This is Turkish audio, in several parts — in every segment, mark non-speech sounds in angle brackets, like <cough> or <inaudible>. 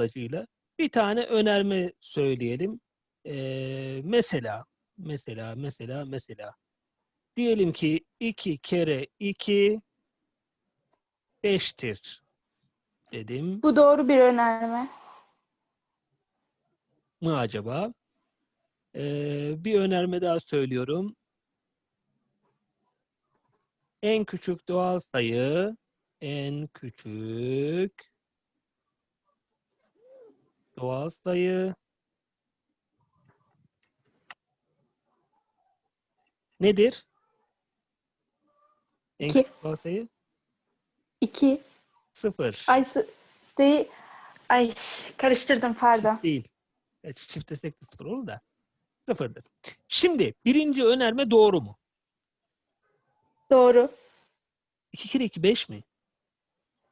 bağlacıyla bir tane önerme söyleyelim. Ee, mesela, mesela, mesela, mesela. Diyelim ki 2 kere 2 5'tir dedim. Bu doğru bir önerme. mı acaba? Ee, bir önerme daha söylüyorum. En küçük doğal sayı, en küçük doğal sayı nedir? En İki. küçük doğal sayı 2. sıfır. Ay sı- değil. Ay karıştırdım pardon. Değil. Evet, çift destek de sıfır olur da. Sıfırdır. Şimdi birinci önerme doğru mu? Doğru. 2 kere 2 5 mi?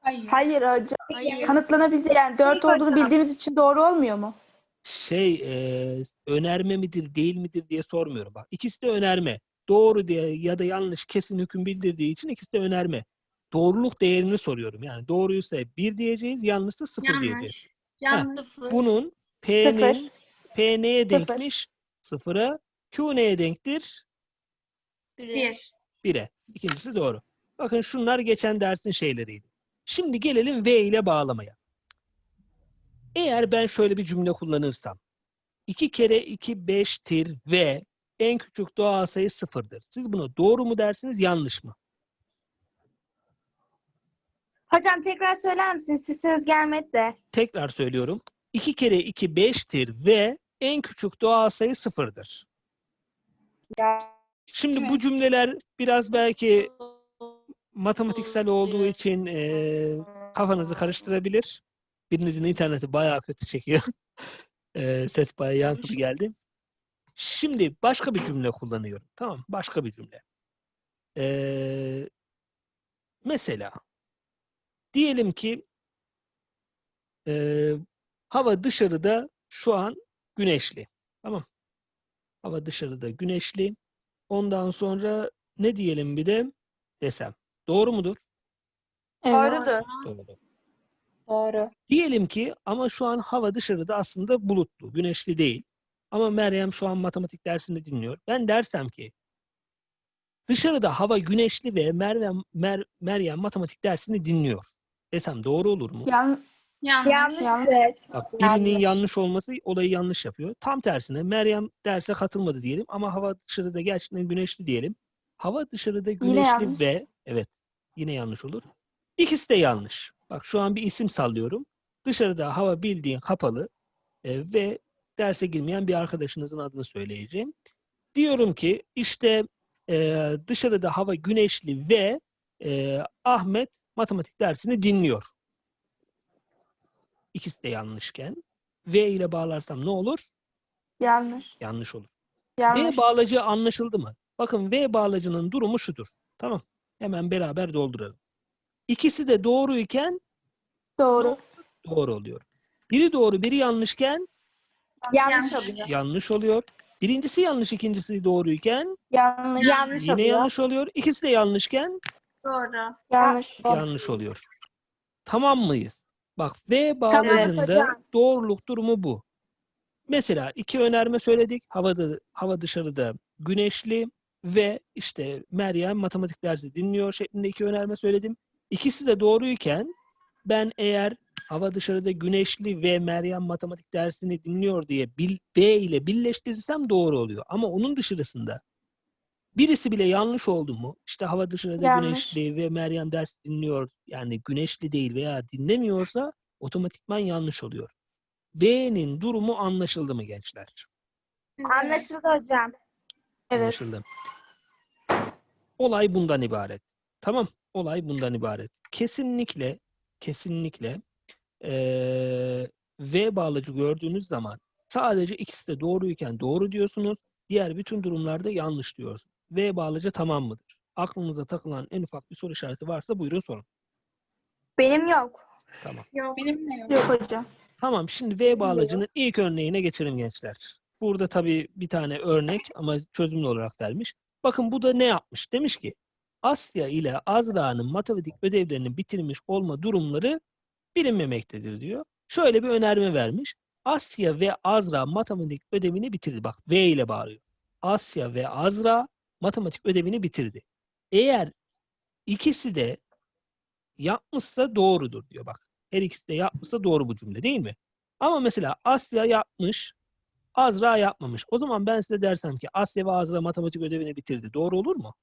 Hayır. Hayır hocam. Hayır. Kanıtlanabilir yani 4 olduğunu bildiğimiz için doğru olmuyor mu? Şey e, önerme midir değil midir diye sormuyorum. Bak ikisi de önerme. Doğru diye ya da yanlış kesin hüküm bildirdiği için ikisi de önerme. Doğruluk değerini soruyorum. Yani doğruysa 1 diyeceğiz, yanlışsa 0 diyeceğiz. Yanlış. Sıfır. Bunun P'nin Sıfır. P neye Sıfır. denkmiş? 0'a. Q neye denktir? Bir. 1'e. İkincisi doğru. Bakın şunlar geçen dersin şeyleriydi. Şimdi gelelim V ile bağlamaya. Eğer ben şöyle bir cümle kullanırsam 2 kere 2 5'tir ve en küçük doğal sayı sıfırdır. Siz buna doğru mu dersiniz, yanlış mı? Hocam tekrar söyler misiniz? Sesiniz gelmedi de. Tekrar söylüyorum. 2 kere 2 5'tir ve en küçük doğal sayı sıfırdır. Şimdi bu cümleler biraz belki matematiksel olduğu için eee, kafanızı karıştırabilir. Birinizin interneti bayağı kötü çekiyor. <laughs> Eee, ses bayağı yankılı geldi. Şimdi başka bir cümle kullanıyorum. Tamam, başka bir cümle. Eee, mesela diyelim ki eee, hava dışarıda şu an güneşli. Tamam. Hava dışarıda güneşli. Ondan sonra ne diyelim bir de desem. Doğru mudur? Evet. Doğrudur. Doğru. Doğru. Diyelim ki ama şu an hava dışarıda aslında bulutlu, güneşli değil. Ama Meryem şu an matematik dersinde dinliyor. Ben dersem ki dışarıda hava güneşli ve Meryem, Mer, Meryem matematik dersini dinliyor. Desem doğru olur mu? Yan, Yanlış. Yanlıştır. Bak birinin Yanlış. yanlış olması olayı yanlış yapıyor. Tam tersine Meryem derse katılmadı diyelim ama hava dışarıda gerçekten güneşli diyelim. Hava dışarıda güneşli yanlış. ve evet yine yanlış olur. İkisi de yanlış. Bak şu an bir isim sallıyorum. Dışarıda hava bildiğin kapalı e, ve derse girmeyen bir arkadaşınızın adını söyleyeceğim. Diyorum ki işte e, dışarıda hava güneşli ve e, Ahmet matematik dersini dinliyor. İkisi de yanlışken V ile bağlarsam ne olur? yanlış. Yanlış olur. Yanlış. V bağlacı anlaşıldı mı? Bakın V bağlacının durumu şudur. Tamam. Hemen beraber dolduralım. İkisi de doğruyken Doğru. doğru oluyor. Biri doğru, biri yanlışken Yanlış Yanlış. oluyor. yanlış oluyor. Birincisi yanlış, ikincisi doğruyken Yanlış. Yanlış yine oluyor. yanlış oluyor. İkisi de yanlışken Doğru. Yanlış. yanlış oluyor. Tamam mıyız? Bak V Tamam bağlacında hocam. doğruluk durumu bu. Mesela iki önerme söyledik. Havada hava dışarıda güneşli ve işte Meryem matematik dersi dinliyor şeklinde iki önerme söyledim. İkisi de doğruyken ben eğer hava dışarıda güneşli ve Meryem matematik dersini dinliyor diye B ile birleştirirsem doğru oluyor. Ama onun dışarısında birisi bile yanlış oldu mu? İşte hava dışarıda Yanlış. güneşli ve Meryem ders dinliyor yani güneşli değil veya dinlemiyorsa otomatikman yanlış oluyor. B'nin durumu anlaşıldı mı gençler? Anlaşıldı hocam. Evet. Anlaşıldı. Olay bundan ibaret. Tamam. Olay bundan ibaret. Kesinlikle kesinlikle eee V bağlacı gördüğünüz zaman sadece ikisi de doğruyken doğru diyorsunuz. Diğer bütün durumlarda yanlış diyorsunuz. V bağlacı tamam mıdır? Aklınıza takılan en ufak bir soru işareti varsa buyurun sorun. Benim yok. Tamam. Yok. Benim de yok. Yok hocam. Tamam şimdi V bağlacının ilk örneğine geçelim gençler. Burada tabii bir tane örnek ama çözümlü olarak vermiş. Bakın bu da ne yapmış? Demiş ki Asya ile Azra'nın matematik ödevlerini bitirmiş olma durumları bilinmemektedir diyor. Şöyle bir önerme vermiş. Asya ve Azra matematik ödevini bitirdi. Bak V ile bağırıyor. Asya ve Azra matematik ödevini bitirdi. Eğer ikisi de yapmışsa doğrudur diyor bak. Her ikisi de yapmışsa doğru bu cümle değil mi? Ama mesela Asya yapmış, Azra yapmamış. O zaman ben size dersem ki Asya ve Azra matematik ödevini bitirdi. Doğru olur mu?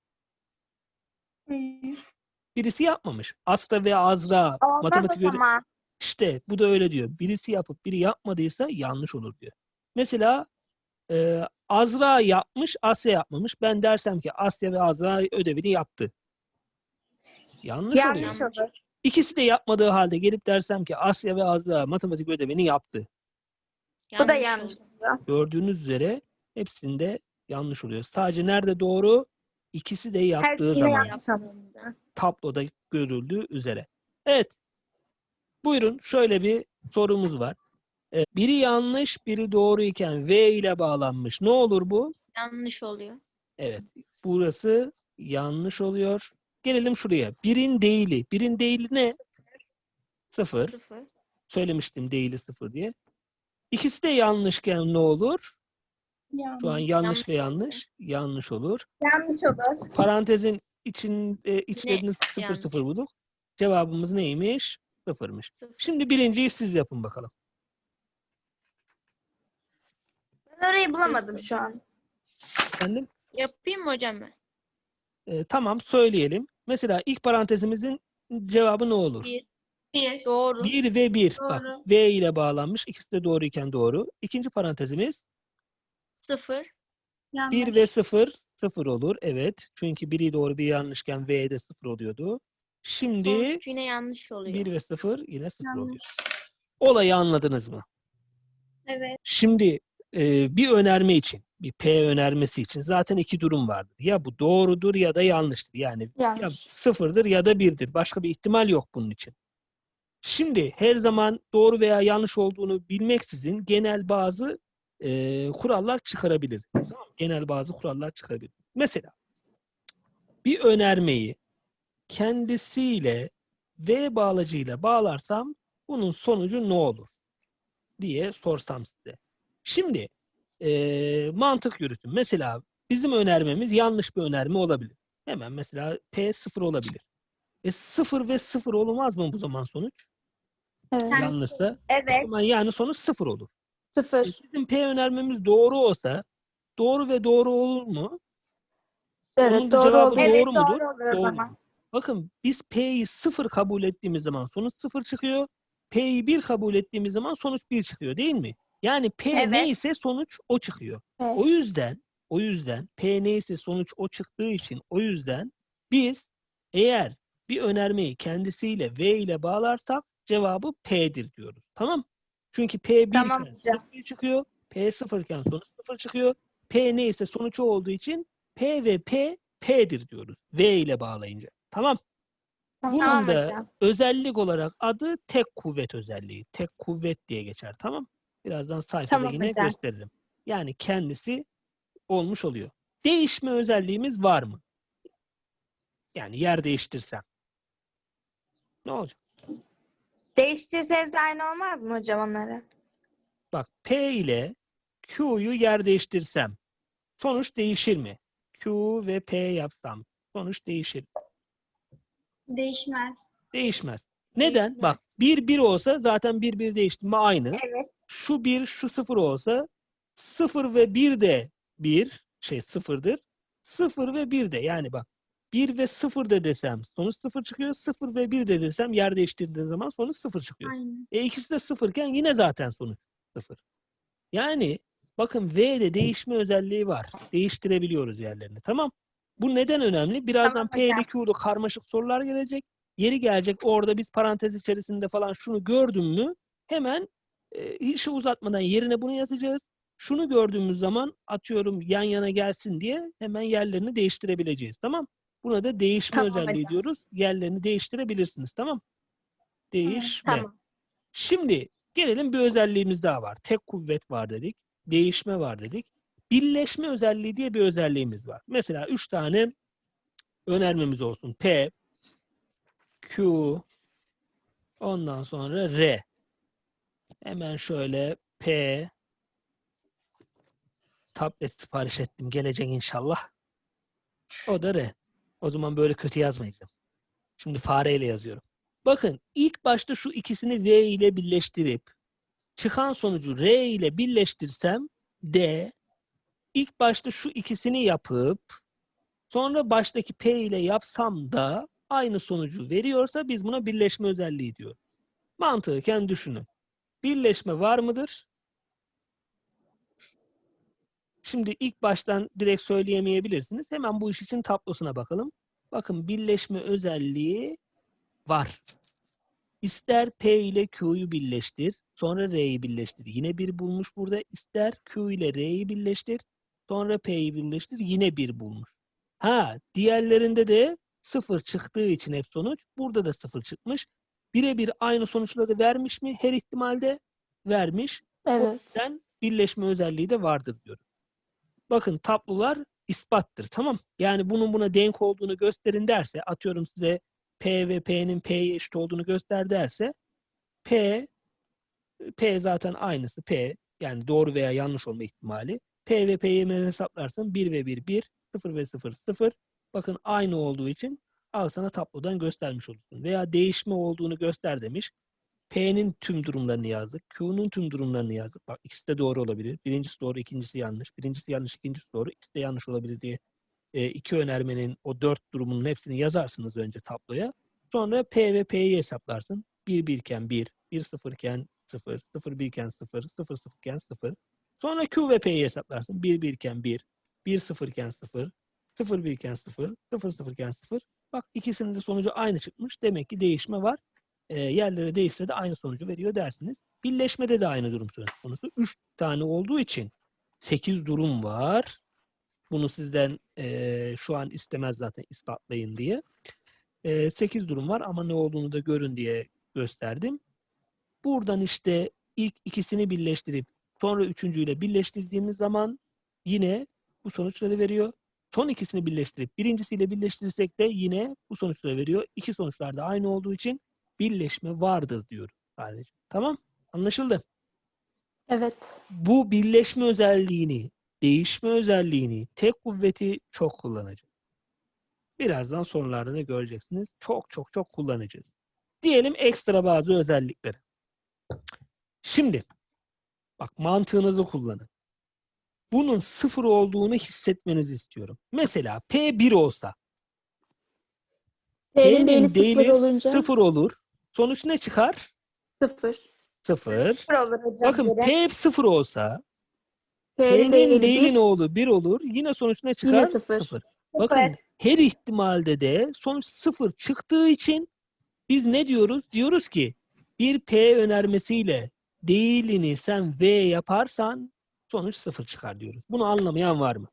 Birisi yapmamış. Asya ve Azra Olmaz matematik ödevi... İşte bu da öyle diyor. Birisi yapıp biri yapmadıysa yanlış olur diyor. Mesela e, Azra yapmış, Asya yapmamış. Ben dersem ki Asya ve Azra ödevini yaptı. Yanlış, oluyor. Yanlış olur. İkisi de yapmadığı halde gelip dersem ki Asya ve Azra matematik ödevini yaptı. Bu da yanlış Gördüğünüz üzere hepsinde yanlış oluyor. Sadece nerede doğru? İkisi de yaptığı Hepsinde zaman tabloda görüldüğü üzere. Evet. Buyurun şöyle bir sorumuz var. Ee, biri yanlış, biri doğru iken V ile bağlanmış. Ne olur bu? Yanlış oluyor. Evet. Burası yanlış oluyor. Gelelim şuraya. Birin değili. Birin değili ne? Sıfır. Sıfır. Söylemiştim değili sıfır diye. İkisi de yanlışken ne olur? Şu an yanlış ve Yanlış yanlış. Yanlış olur. Yanlış olur. Parantezin için e, içlerini sıfır yanlış? sıfır bulduk. Cevabımız neymiş? Sıfırmış. Sıfır. Şimdi birinciyi siz yapın bakalım. Ben orayı bulamadım şu an. Efendim? Yapayım mı hocam ben? E, tamam söyleyelim. Mesela ilk parantezimizin cevabı ne olur? Bir. Doğru. 1 ve 1. Bak. V ile bağlanmış. İkisi de doğru iken doğru. İkinci parantezimiz Sıfır. 1 ve 0 0 olur. Evet. Çünkü biri doğru bir yanlışken V de 0 oluyordu. Şimdi Sonuç yine yanlış oluyor. 1 ve 0 yine 0 oluyor. Yanlış. Olayı anladınız mı? Evet. Şimdi e, bir önerme için, bir P önermesi için zaten iki durum vardır. Ya bu doğrudur ya da yanlıştır. Yani ya Yanlış. sıfırdır ya da birdir. Başka bir ihtimal yok bunun için. Şimdi her zaman doğru veya yanlış olduğunu bilmeksizin genel bazı e, kurallar çıkarabilir. Genel bazı kurallar çıkarabilir. Mesela bir önermeyi kendisiyle V bağlacıyla bağlarsam bunun sonucu ne olur diye sorsam size. Şimdi e, mantık yürütün. Mesela bizim önermemiz yanlış bir önerme olabilir. Hemen mesela P sıfır olabilir. E sıfır ve sıfır olmaz mı bu zaman sonuç? Evet. Yanlışsa. O Evet. zaman yani sonuç sıfır olur. E, Sıfır. Bizim P önermemiz doğru olsa doğru ve doğru olur mu? Evet Onun doğru cevabı oldu. Doğru Evet mudur? doğru olur o Doğru. zaman. Bakın biz P'yi sıfır kabul ettiğimiz zaman sonuç sıfır çıkıyor. P'yi bir kabul ettiğimiz zaman sonuç bir çıkıyor değil mi? Yani P Evet. neyse sonuç o çıkıyor. Evet. O yüzden o yüzden P neyse sonuç o çıktığı için o yüzden biz eğer bir önermeyi kendisiyle V ile bağlarsak cevabı P'dir diyoruz. Tamam? Çünkü P 1 Tamam iken. 0 çıkıyor. P 0 iken sonuç 0 çıkıyor. P neyse sonuç olduğu için P ve P P'dir diyoruz. V ile bağlayınca. Tamam? Bunun Tamam da hocam. özellik olarak adı tek kuvvet özelliği. Tek kuvvet diye geçer. Tamam? Birazdan sayfada Tamam yine hocam. gösteririm. Yani kendisi olmuş oluyor. Değişme özelliğimiz var mı? Yani yer değiştirsem. Ne olacak? Değiştirseniz de aynı olmaz mı hocam onları? Bak P ile Q'yu yer değiştirsem sonuç değişir mi? Q ve P yapsam sonuç değişir. Değişmez. Değişmez. Neden? Değişmez. Bak 1 1 olsa zaten 1 1 değişti mi aynı. Evet. Şu 1 şu 0 olsa 0 ve 1 de 1 şey 0'dır. 0 ve 1 de yani bak 1 ve 0 de desem sonuç 0 çıkıyor. 0 ve 1 de desem yer değiştirdiğin zaman sonuç 0 çıkıyor. Aynen. E ikisi de 0 iken yine zaten sonuç 0. Yani bakın V'de değişme özelliği var. Değiştirebiliyoruz yerlerini. Tamam. Bu neden önemli? Birazdan P ile. Q'lu karmaşık sorular gelecek. Yeri gelecek orada biz parantez içerisinde falan şunu gördün mü hemen e, işi uzatmadan yerine bunu yazacağız. Şunu gördüğümüz zaman atıyorum yan yana gelsin diye hemen yerlerini değiştirebileceğiz. Tamam? Buna da değişme Tamam özelliği hocam. diyoruz. Yerlerini değiştirebilirsiniz. Tamam? Değişme. Tamam. Şimdi gelelim bir özelliğimiz daha var. Tek kuvvet var dedik. Değişme var dedik. Birleşme özelliği diye bir özelliğimiz var. Mesela üç tane önermemiz olsun. P, Q, ondan sonra R. Hemen şöyle P tablet sipariş ettim. Gelecek inşallah. O da R. O zaman böyle kötü yazmayacağım. Şimdi fareyle yazıyorum. Bakın ilk başta şu ikisini V ile birleştirip çıkan sonucu R ile birleştirsem D ilk başta şu ikisini yapıp sonra baştaki P ile yapsam da aynı sonucu veriyorsa biz buna birleşme özelliği diyoruz. Mantıken düşünün. Birleşme var mıdır? Şimdi ilk baştan direkt söyleyemeyebilirsiniz. Hemen bu iş için tablosuna bakalım. Bakın birleşme özelliği var. İster P ile Q'yu birleştir, sonra R'yi birleştir. Yine bir bulmuş burada. İster Q ile R'yi birleştir, sonra P'yi birleştir. Yine bir bulmuş. Ha, diğerlerinde de sıfır çıktığı için hep sonuç. Burada da sıfır çıkmış. Birebir aynı sonuçları vermiş mi? Her ihtimalde vermiş. O Evet. yüzden birleşme özelliği de vardır diyorum. Bakın tablolar ispattır. Tamam. Yani bunun buna denk olduğunu gösterin derse atıyorum size P ve P'nin P'ye eşit olduğunu göster derse P P zaten aynısı P yani doğru veya yanlış olma ihtimali. P ve P'yi hesaplarsın 1 ve 1 1 0 ve 0 0. Bakın aynı olduğu için al sana tablodan göstermiş olursun. Veya değişme olduğunu göster demiş. P'nin tüm durumlarını yazdık. Q'nun tüm durumlarını yazdık. Bak ikisi de doğru olabilir. Birincisi doğru, ikincisi yanlış. Birincisi yanlış, ikincisi doğru. İkisi de yanlış olabilir diye e, iki önermenin o dört durumunun hepsini yazarsınız önce tabloya. Sonra P ve P'yi hesaplarsın. 1 1 iken 1, 1 0 iken 0, 0 1 iken 0, 0 0 iken 0. Sonra Q ve P'yi hesaplarsın. 1 1 iken 1, 1 0 iken 0, 0 1 iken 0, 0 0 iken 0. Bak ikisinin de sonucu aynı çıkmış. Demek ki değişme var e, yerleri değişse de aynı sonucu veriyor dersiniz. Birleşmede de aynı durum söz konusu. 3 tane olduğu için 8 durum var. Bunu sizden e, şu an istemez zaten ispatlayın diye. E, 8 durum var ama ne olduğunu da görün diye gösterdim. Buradan işte ilk ikisini birleştirip sonra üçüncüyle birleştirdiğimiz zaman yine bu sonuçları veriyor. Son ikisini birleştirip birincisiyle birleştirirsek de yine bu sonuçları veriyor. İki sonuçlar da aynı olduğu için birleşme vardır diyorum sadece. Tamam? Anlaşıldı. Evet. Bu birleşme özelliğini, değişme özelliğini, tek kuvveti çok kullanacağız. Birazdan sorularda da göreceksiniz. Çok çok çok kullanacağız. Diyelim ekstra bazı özellikleri. Şimdi bak mantığınızı kullanın. Bunun sıfır olduğunu hissetmenizi istiyorum. Mesela P1 olsa P'nin sıfır olunca sıfır olur. Sonuç ne çıkar? sıfır. Sıfır. Sıfır olur hocam. Bakın direkt. P hep sıfır olsa P'nin değili bir. ne olur? Bir olur. Yine sonuç ne çıkar? Yine sıfır. Bakın Sıfır. her ihtimalde de sonuç sıfır çıktığı için biz ne diyoruz? Diyoruz ki bir P önermesiyle değilini sen V yaparsan sonuç sıfır çıkar diyoruz. Bunu anlamayan var mı?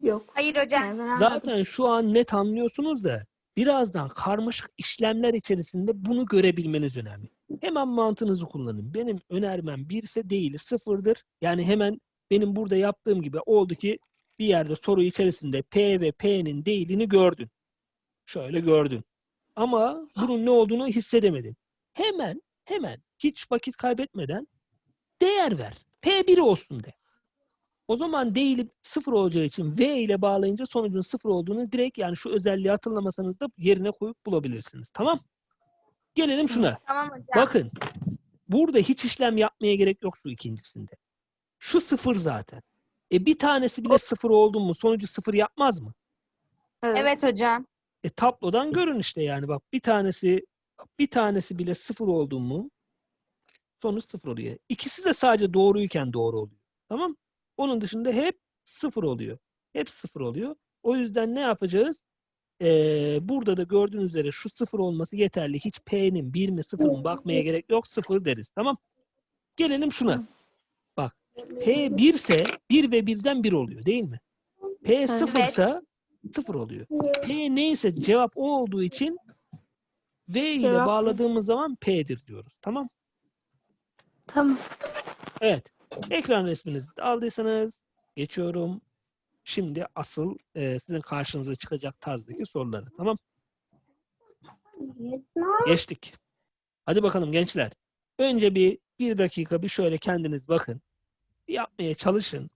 Yok. Hayır hocam. Zaten şu an net anlıyorsunuz da birazdan karmaşık işlemler içerisinde bunu görebilmeniz önemli. Hemen mantığınızı kullanın. Benim önermem bir ise değil sıfırdır. Yani hemen benim burada yaptığım gibi oldu ki bir yerde soru içerisinde P ve P'nin değilini gördün. Şöyle gördün. Ama bunun ne olduğunu hissedemedin. Hemen hemen hiç vakit kaybetmeden değer ver. P1 olsun de. O zaman değili sıfır olacağı için V ile bağlayınca sonucun sıfır olduğunu direkt yani şu özelliği hatırlamasanız da yerine koyup bulabilirsiniz. Tamam? Gelelim şuna. Tamam hocam. Bakın. Burada hiç işlem yapmaya gerek yok şu ikincisinde. Şu sıfır zaten. E bir tanesi bile sıfır oldu mu sonucu sıfır yapmaz mı? Evet. Evet hocam. E tablodan görün işte yani bak bir tanesi bir tanesi bile sıfır oldu mu sonuç sıfır oluyor. İkisi de sadece doğruyken doğru oluyor. Tamam? Onun dışında hep sıfır oluyor. Hep sıfır oluyor. O yüzden ne yapacağız? Ee, burada da gördüğünüz üzere şu sıfır olması yeterli. Hiç P'nin bir mi sıfır mı bakmaya gerek yok. Sıfır deriz. Tamam? Gelelim şuna. Bak P 1 ise 1 ve 1'den 1 oluyor değil mi? P 0 ise 0 oluyor. P neyse cevap o olduğu için V ile bağladığımız zaman P'dir diyoruz. Tamam? Tamam. Evet. Ekran resminizi de aldıysanız geçiyorum. Şimdi asıl e, sizin karşınıza çıkacak tarzdaki soruları. Tamam? Geçtik. Hadi bakalım gençler. Önce bir Bir dakika bir şöyle kendiniz bakın. Bir yapmaya çalışın.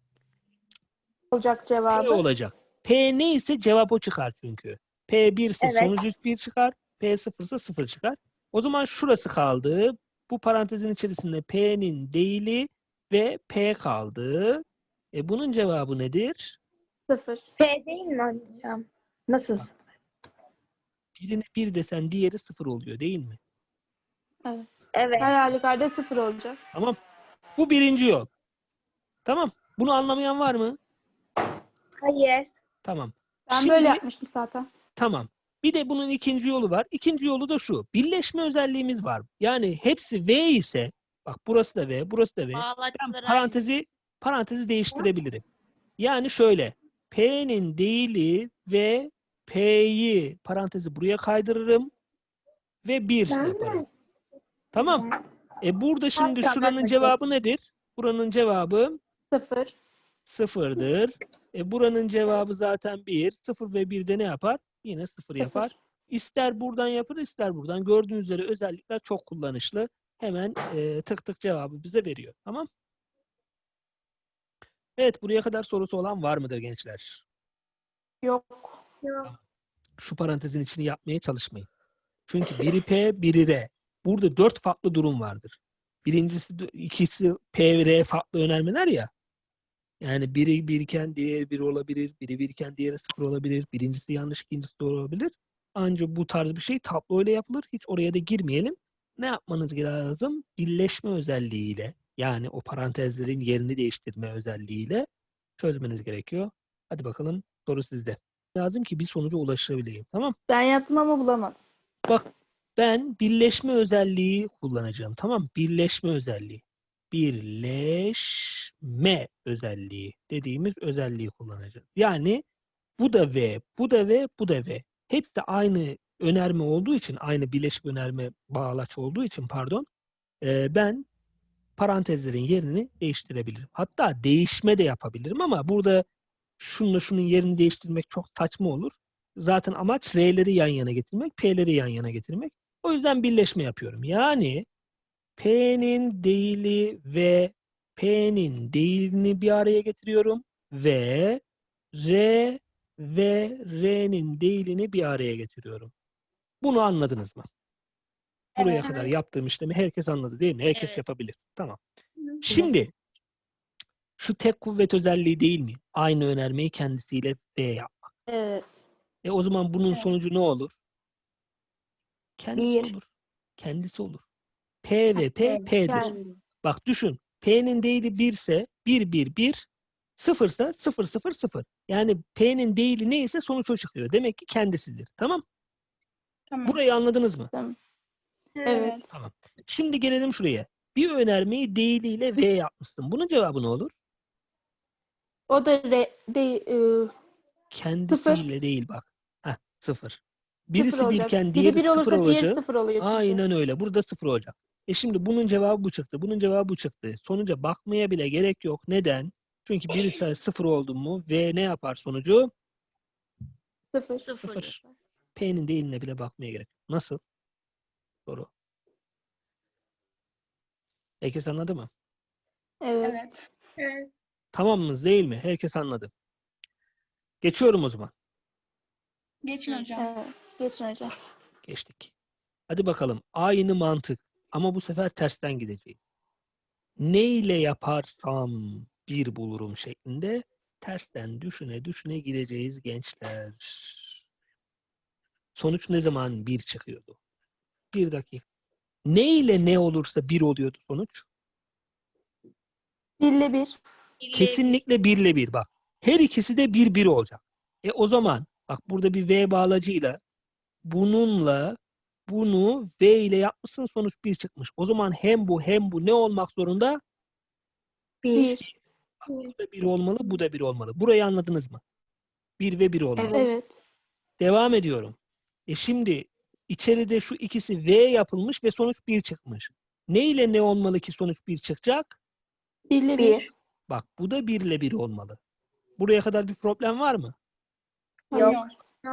Olacak P cevabı. olacak. P neyse cevap o çıkar çünkü. P 1 ise Evet. sonucu 1 çıkar. P 0 ise 0 çıkar. O zaman şurası kaldı. Bu parantezin içerisinde P'nin değili ve P kaldı. E bunun cevabı nedir? Sıfır. P değil mi hocam? Nasıl? Birine 1 desen diğeri 0 oluyor değil mi? Evet. Her halükarda sıfır olacak. Tamam. Bu birinci yol. Tamam. Bunu anlamayan var mı? Hayır. Tamam. Ben Şimdi- böyle yapmıştım zaten. Tamam. Bir de bunun ikinci yolu var. İkinci yolu da şu. Birleşme özelliğimiz var. Yani hepsi V ise bak burası da V, burası da V. Ben parantezi parantezi değiştirebilirim. Yani şöyle P'nin değili ve P'yi parantezi buraya kaydırırım ve 1 yaparım. Tamam. E burada şimdi şuranın cevabı nedir? Buranın cevabı Sıfır. sıfırdır. E buranın cevabı zaten 1. 0 ve 1 de ne yapar? Yine 0 yapar. İster buradan yapar, ister buradan. Gördüğünüz üzere özellikler çok kullanışlı. Hemen e, tık tık cevabı bize veriyor. Tamam? Evet, buraya kadar sorusu olan var mıdır gençler? Yok. Şu parantezin içini yapmaya çalışmayın. Çünkü biri P, biri R. Burada dört farklı durum vardır. Birincisi, ikisi P ve R farklı önermeler ya. Yani biri birken diğeri bir olabilir, biri birken diğeri sıfır olabilir. Birincisi yanlış, ikincisi doğru olabilir. Ancak bu tarz bir şey tablo ile yapılır. Hiç oraya da girmeyelim. Ne yapmanız lazım? Birleşme özelliğiyle yani o parantezlerin yerini değiştirme özelliğiyle çözmeniz gerekiyor. Hadi bakalım soru sizde. Lazım ki bir sonuca ulaşabileyim. Tamam? Ben yaptım ama bulamadım. Bak ben birleşme özelliği kullanacağım. Tamam? Birleşme özelliği. Birleşme özelliği dediğimiz özelliği kullanacağız. Yani bu da V, bu da V, bu da V. Hepsi aynı önerme olduğu için, aynı birleşik önerme bağlaç olduğu için pardon, e, ben parantezlerin yerini değiştirebilirim. Hatta değişme de yapabilirim ama burada şununla şunun yerini değiştirmek çok saçma olur. Zaten amaç R'leri yan yana getirmek, P'leri yan yana getirmek. O yüzden birleşme yapıyorum. Yani P'nin değili ve P'nin değilini bir araya getiriyorum ve R ve R'nin değilini bir araya getiriyorum. Bunu anladınız mı? Buraya Evet. kadar yaptığım işlemi herkes anladı değil mi? Herkes Evet. yapabilir. Tamam. Şimdi şu tek kuvvet özelliği değil mi? Aynı önermeyi kendisiyle V yap. Evet. E o zaman bunun Evet. sonucu ne olur? Kendisi Bir. olur. Kendisi olur. P ve P evet. P'dir. Yani Bak düşün. P'nin değili 1 ise 1 1 1 0 ise 0 0 0. Yani P'nin değili neyse sonuç o çıkıyor. Demek ki kendisidir. Tamam? Tamam. Burayı anladınız mı? Evet. Şimdi gelelim şuraya. Bir önermeyi değiliyle V yapmışsın. Bunun cevabı ne olur? O da re, de, ıı, Kendisiyle değil bak. Heh, 0. Birisi sıfır olacak. birken Biri diğeri bir 0 olursa diğeri olacak. sıfır oluyor çünkü. Aynen öyle. Burada sıfır olacak. E şimdi bunun cevabı bu çıktı. Bunun cevabı bu çıktı. Sonuca bakmaya bile gerek yok. Neden? Çünkü birisi sıfır oldu mu ve ne yapar sonucu? Sıfır. Sıfır. Sıfır. P'nin değiline bile bakmaya gerek. Nasıl? Soru. Herkes anladı mı? Evet. Evet. Tamamız değil mi? Herkes anladı. Geçiyorum o zaman. Geçin hocam. evet. Geçin hocam. Geçtik. Hadi bakalım. Aynı mantık. Ama bu sefer tersten gideceğiz. Ne ile yaparsam bir bulurum şeklinde tersten düşüne düşüne gideceğiz gençler. Sonuç ne zaman bir çıkıyordu? Bir dakika. Ne ile ne olursa bir oluyordu sonuç? Birle bir. Kesinlikle birle bir bak. Her ikisi de bir bir olacak. E o zaman bak burada bir V bağlacıyla bununla bunu V ile yapmışsın sonuç bir çıkmış. O zaman hem bu hem bu ne olmak zorunda? Bir. Bir. Bak, bu da bir olmalı, bu da bir olmalı. Burayı anladınız mı? Bir ve bir olmalı. Evet. Devam ediyorum. E şimdi içeride şu ikisi V yapılmış ve sonuç bir çıkmış. Ne ile ne olmalı ki sonuç bir çıkacak? Birle bir. Bir. Bak bu da bir ile bir olmalı. Buraya kadar bir problem var mı? Yok.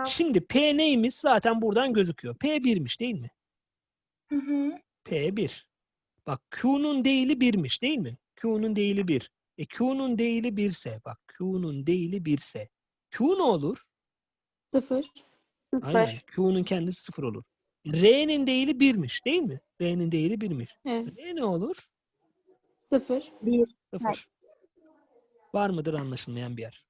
Şimdi P neymiş zaten buradan gözüküyor. P 1'miş değil mi? Hı hı. P 1. Bak Q'nun değili 1'miş değil mi? Q'nun değili 1. E Q'nun değili 1 ise bak Q'nun değili 1 ise Q ne olur? Sıfır. Aynen. Sıfır. Q'nun kendisi 0 olur. R'nin değili 1'miş değil mi? R'nin değili 1'miş. Evet. R ne olur? Sıfır. Bir. 0. Var mıdır anlaşılmayan bir yer?